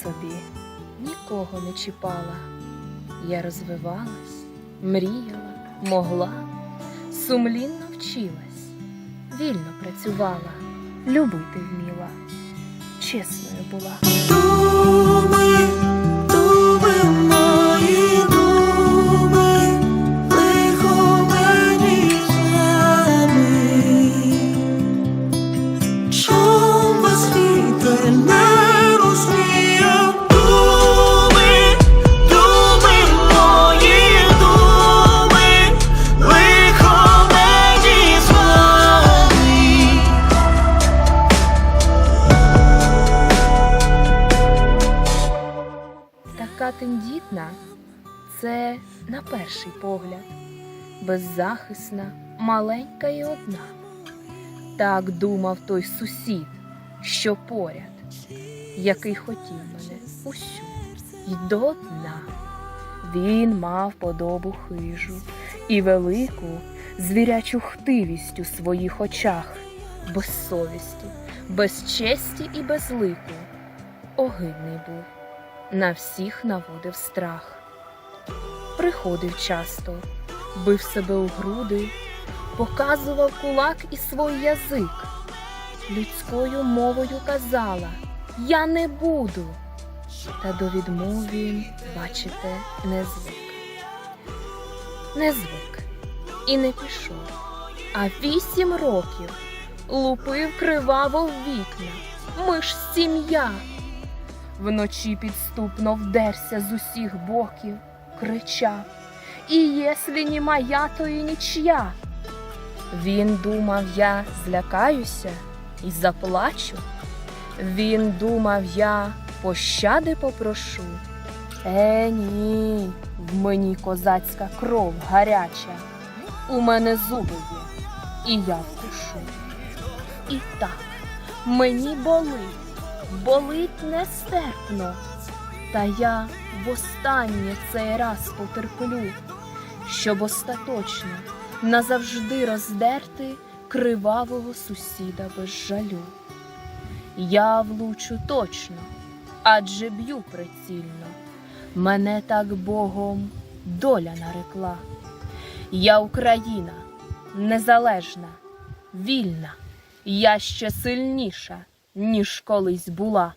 Собі, нікого не чіпала. Я розвивалась, мріяла, могла, сумлінно вчилась, вільно працювала, любити вміла, чесною була. Перший погляд, беззахисна, маленька і одна. Так думав той сусід, що поряд, який хотів мене усю й до дна. Він мав подобу хижу і велику звірячу хтивість у своїх очах, без совісті, без честі і без лику. Огидний був на всіх наводив страх. Приходив часто, бив себе у груди, показував кулак і свій язик. Людською мовою казала Я не буду. Та до відмов він, бачите, не звик. Не звик і не пішов. А вісім років лупив криваво в вікна. Ми ж сім'я. Вночі підступно вдерся з усіх боків, кричав І єслі не моя, то і нічия. Він думав, я злякаюся і заплачу. Він думав, я пощади попрошу. Е, ні, в мені козацька кров гаряча, у мене зуби є, і я вкушу. І так, мені болить болить нестерпно. Та я востаннє цей раз потерплю, щоб остаточно назавжди роздерти кривавого сусіда без жалю. Я влучу точно, адже б'ю прицільно. Мене так Богом доля нарекла. Я Україна, незалежна, вільна, я ще сильніша, ніж колись була.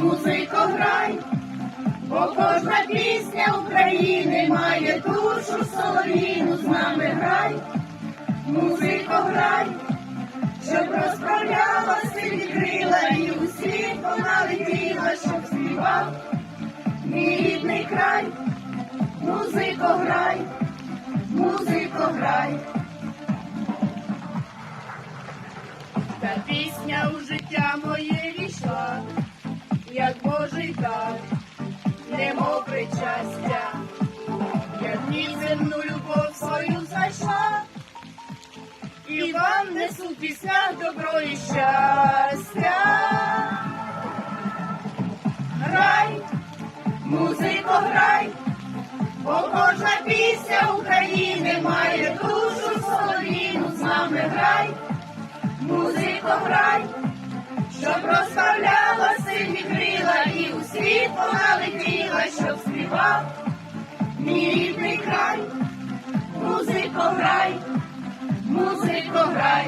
Музико, грай, бо кожна пісня України має душу солов'їну з нами грай, музико, грай, щоб розправляла сині крила і у світ вона щоб співав мій рідний край, музико, грай, музико, грай. Та пісня у життя моє війшла, як Божий дар, немов причастя, я в ній земну любов свою зайшла, і вам несу в піснях добро і щастя. Грай, музико, грай, бо кожна пісня України має душу солов'їну, з нами грай, музико, грай, сильні крила і у світ вона летіла, щоб співав. Мій рідний край, музико, грай, музико, грай,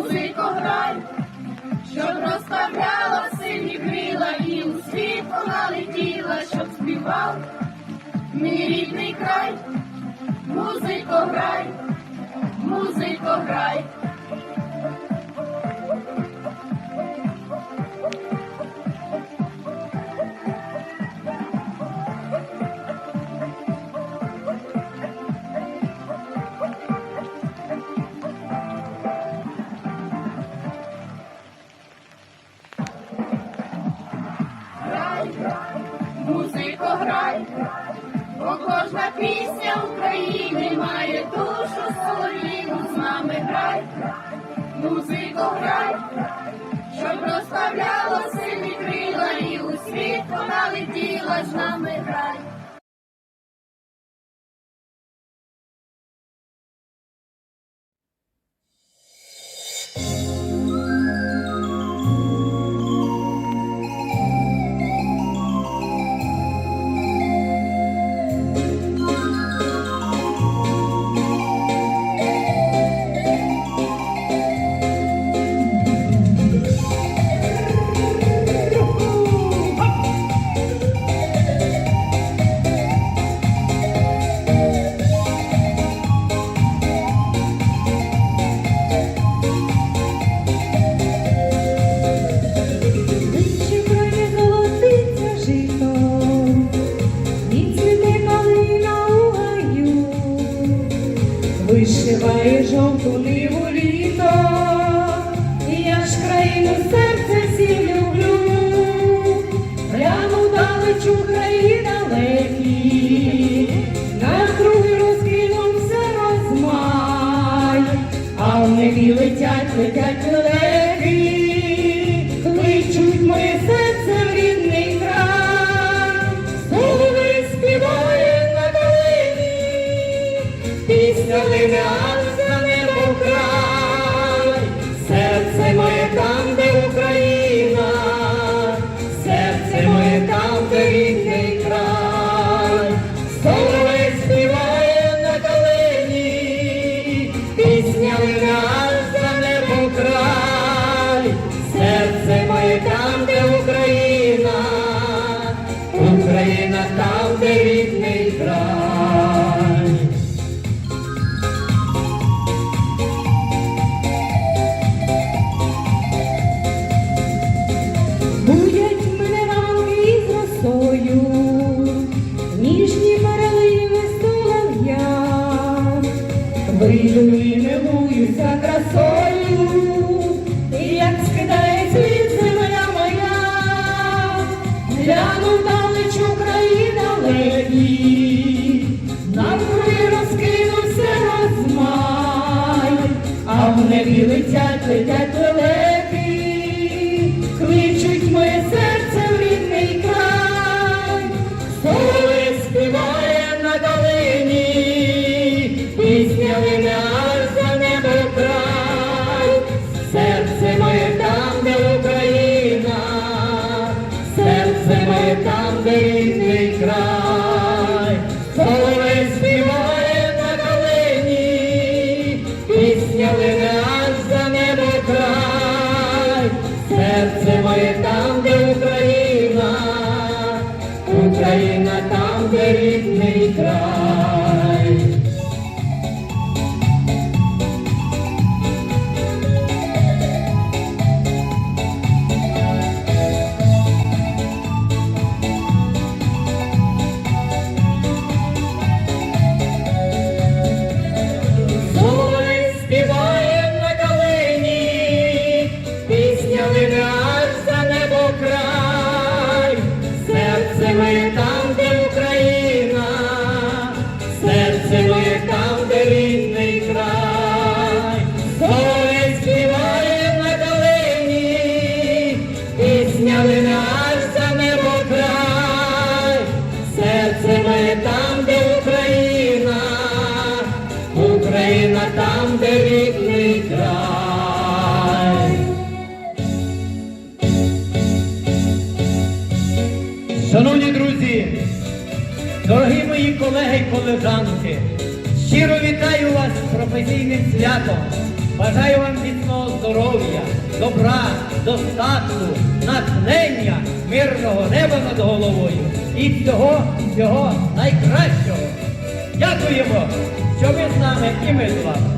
музико, грай, щоб розставляла сині крила і у світ вона летіла, щоб співав мій рідний край, музико, грай, музико, грай. грай, летять, летять лелеки, професійним святом. Бажаю вам міцного здоров'я, добра, достатку, натхнення, мирного неба над головою і всього всього найкращого. Дякуємо, що ви з нами і ми з вами.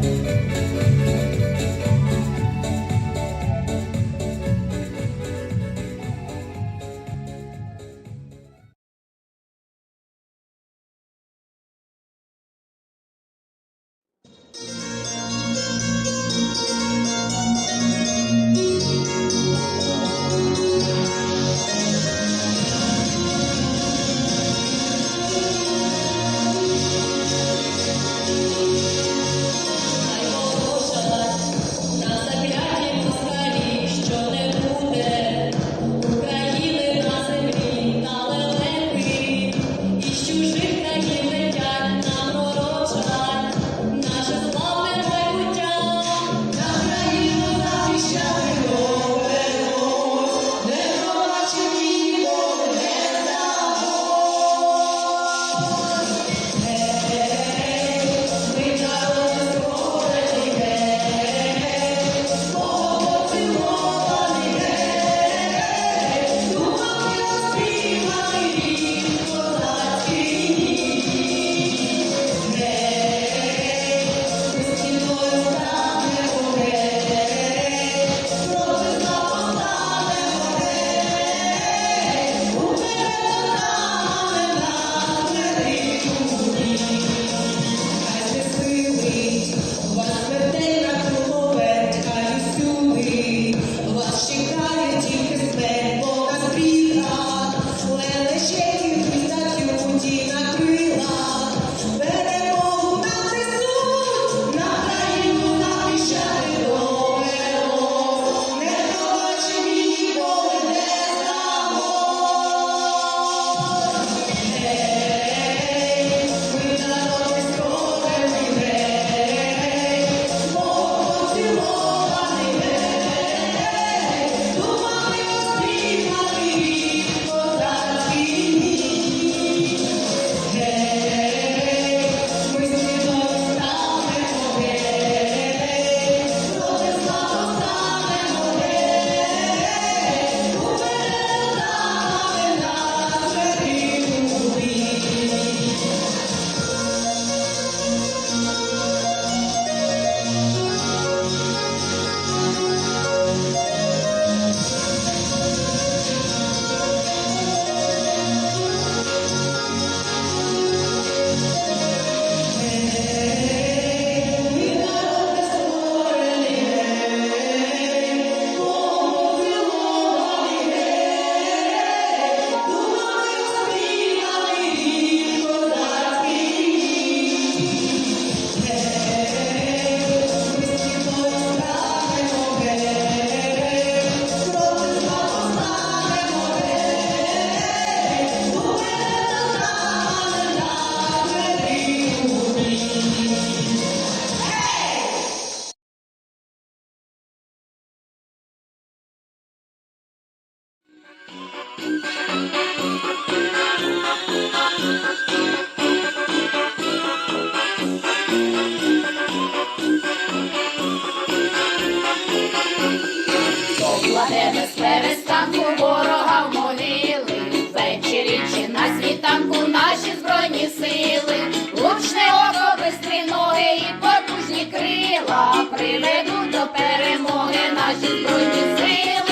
кладемо з перестанку ворога в могили, ввечері чи на світанку наші збройні сили, лучне око, бистри ноги і потужні крила. Приведуть до перемоги наші збройні сили.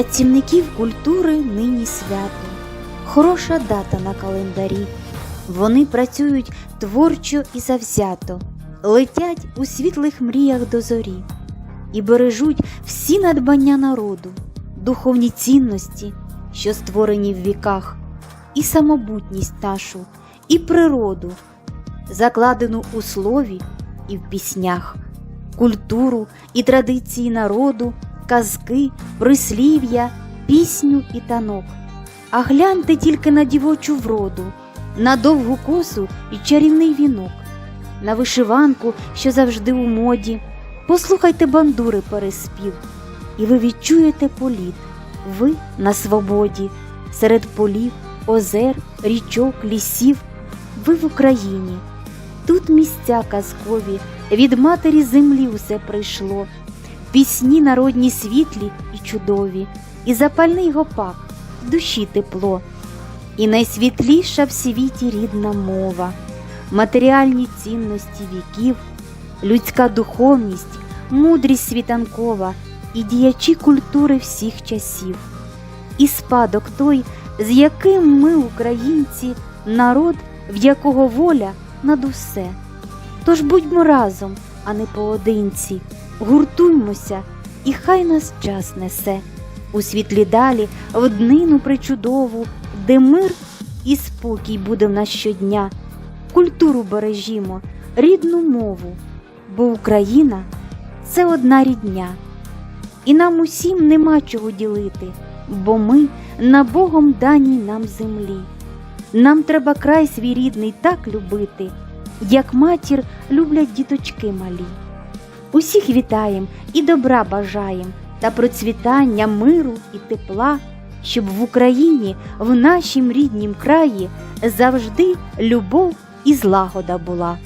Працівників культури нині свято, хороша дата на календарі. Вони працюють творчо і завзято, летять у світлих мріях до зорі і бережуть всі надбання народу, духовні цінності, що створені в віках, і самобутність нашу, і природу, закладену у слові і в піснях, культуру і традиції народу, казки, прислів'я, пісню і танок. А гляньте тільки на дівочу вроду, на довгу косу і чарівний вінок, на вишиванку, що завжди у моді. Послухайте бандури переспів, і ви відчуєте політ. Ви на свободі, серед полів, озер, річок, лісів. Ви в Україні. Тут місця казкові, від матері землі усе прийшло. Пісні народні світлі і чудові, і запальний гопак, в душі тепло. І найсвітліша в світі рідна мова, матеріальні цінності віків, людська духовність, мудрість світанкова і діячі культури всіх часів. І спадок той, з яким ми, українці, народ, в якого воля над усе. Тож будьмо разом, а не поодинці, гуртуймося, і хай нас час несе у світлі далі, в днину причудову, де мир і спокій буде в нас щодня. Культуру бережімо, рідну мову, бо Україна це одна рідня. І нам усім нема чого ділити, бо ми на Богом даній нам землі. Нам треба край свій рідний так любити, як матір люблять діточки малі. Усіх вітаєм і добра бажаєм, та процвітання миру і тепла, щоб в Україні, в нашім ріднім краї завжди любов і злагода була.